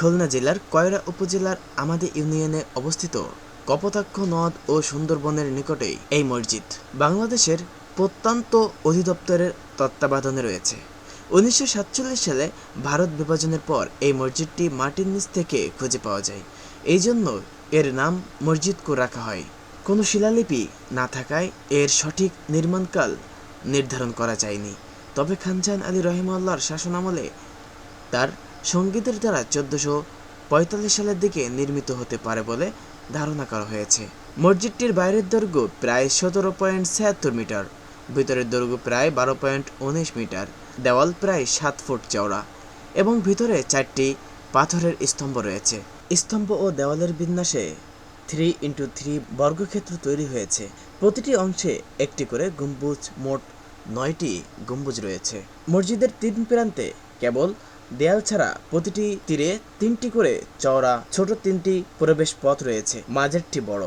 খুলনা জেলার কয়রা উপজেলার আমাদের ইউনিয়নে অবস্থিত কপোতাক্ষ নদ ও সুন্দরবনের নিকটেই এই মসজিদ বাংলাদেশের প্রত্যন্ত অধিদপ্তরের তত্ত্বাবধানে রয়েছে। উনিশশো সাতচল্লিশ সালে ভারত বিভাজনের পর এই মসজিদটি মাটির নিচ থেকে খুঁজে পাওয়া যায়। এই জন্য এর নাম মসজিদ কো রাখা হয়। কোনো শিলালিপি না থাকায় এর সঠিক নির্মাণকাল নির্ধারণ করা যায়নি। তবে খানজাহান আলী রহিমাল্লাহর শাসনামলে তার সঙ্গীতের দ্বারা চোদ্দশো পঁয়তাল্লিশ সালের দিকে নির্মিত হতে পারে বলে ধারণা করা হয়েছে। মসজিদটির বাইরের দৈর্ঘ্য প্রায় সতেরো পয়েন্ট ছিয়াত্তর মিটার, ভিতরের দৈর্ঘ্য প্রায় বারো পয়েন্ট উনিশ মিটার, দেওয়াল প্রায় সাত ফুট চওড়া এবং ভিতরে চারটি পাথরের স্তম্ভ রয়েছে। স্তম্ভ ও দেওয়ালের বিন্যাসে থ্রি ইন্টু থ্রি বর্গক্ষেত্র তৈরি হয়েছে। প্রতিটি অংশে একটি করে গম্বুজ, মোট নয়টি গম্বুজ রয়েছে। মসজিদের তিন প্রান্তে কেবল দেয়াল ছাড়া প্রতিটি তীরে তিনটি করে চওড়া ছোট তিনটি প্রবেশ পথ রয়েছে, মাঝেরটি বড়।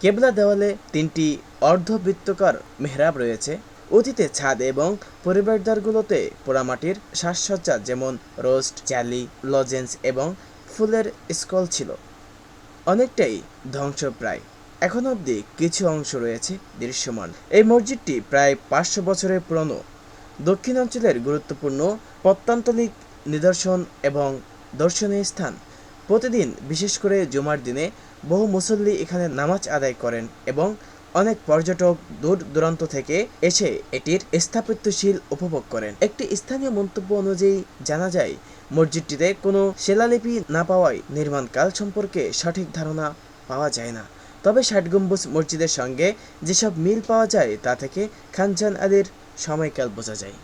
কেবলা দেওয়ালে তিনটি অর্ধবৃত্তকার মেহরাব রয়েছে। অতীতে ছাদ এবং পরিবারদ্বারগুলোতে পোড়ামাটির সাজসজ্জা যেমন রোস্ট, চালি, লজেন্স এবং ফুলের স্কল ছিল। অনেকটাই ধ্বংসপ্রায়। এখন অবধি কিছু অংশ রয়েছে দৃশ্যমান। এই মসজিদটি প্রায় পাঁচশো বছরের পুরনো। দক্ষিণাঞ্চলের গুরুত্বপূর্ণ প্রত্যন্তলিক নিদর্শন এবং দর্শনীয় স্থান। প্রতিদিন, বিশেষ করে জুমার দিনে, বহু মুসল্লি এখানে নামাজ আদায় করেন এবং অনেক পর্যটক দূর দূরান্ত থেকে এসে এটির স্থাপত্যশীল উপভোগ করেন। একটি স্থানীয় মন্তব্য অনুযায়ী জানা যায়, মসজিদটিতে কোনো শিলালিপি না পাওয়ায় নির্মাণকাল সম্পর্কে সঠিক ধারণা পাওয়া যায় না। তবে ষাট গম্বুজ মসজিদের সঙ্গে যেসব মিল পাওয়া যায় তা থেকে খানজান আলীর সময়কাল বোঝা যায়।